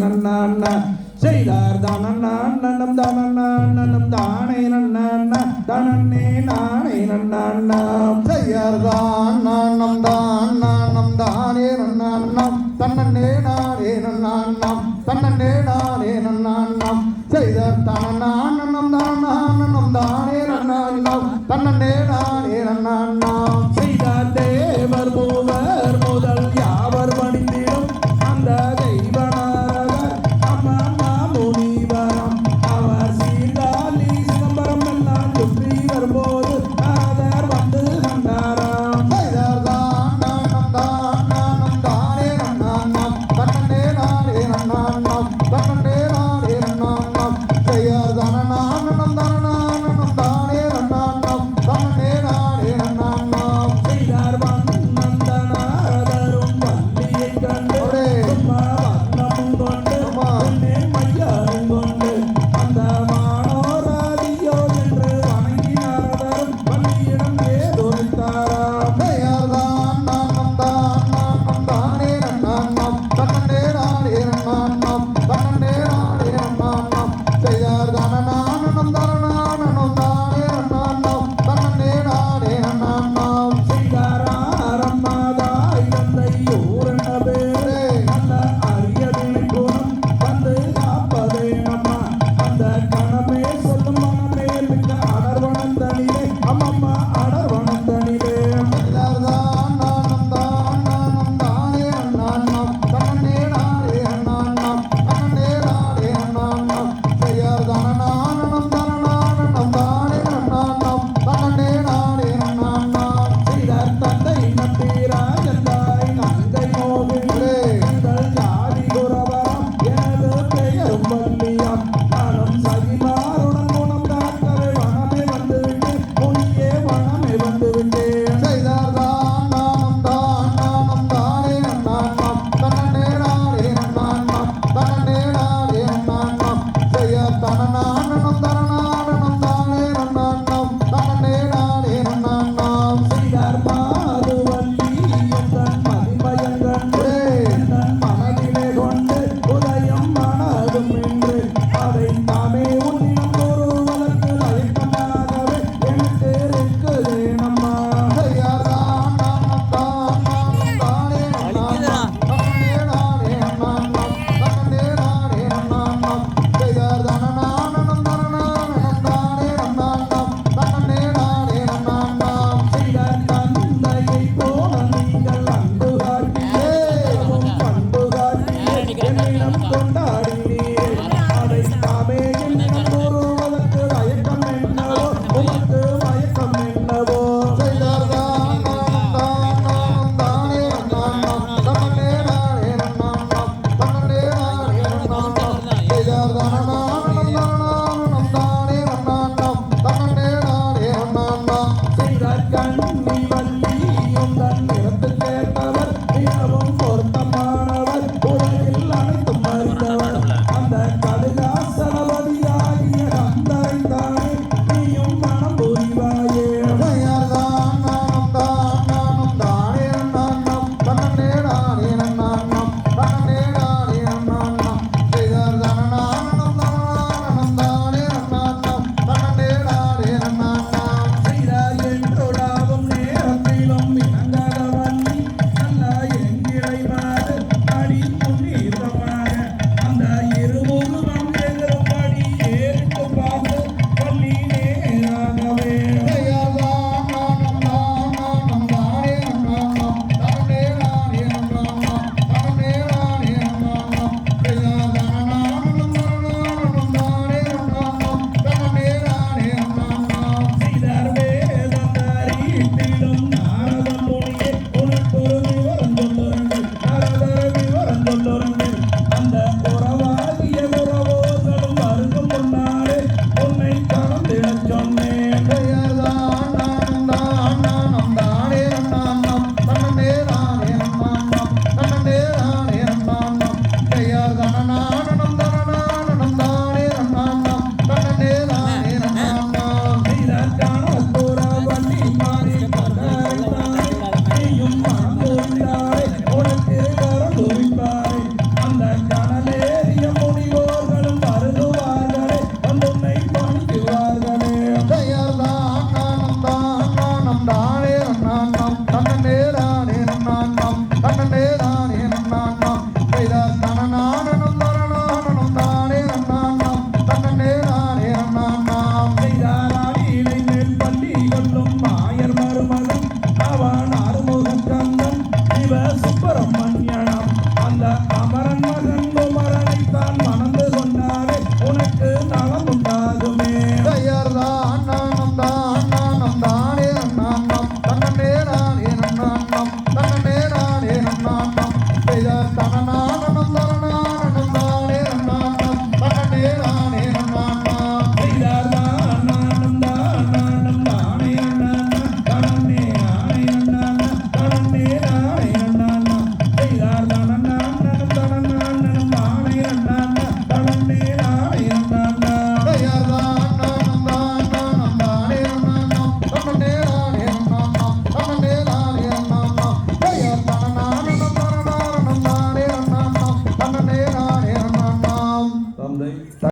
நன்னா செய்தார் தானன்னான் நன்னம் தானன்னான் நன்னம் தானே நன்னான்னா தானே நானே நன்னான்னாம் செய்யார் தான் நான்னம் தான் நான்னம் தானே நன்னான்னாம் தன்னே நானே நன்னான்னாம் தன்னே நானே நன்னான்னாம் செய்தார் தானன்னான்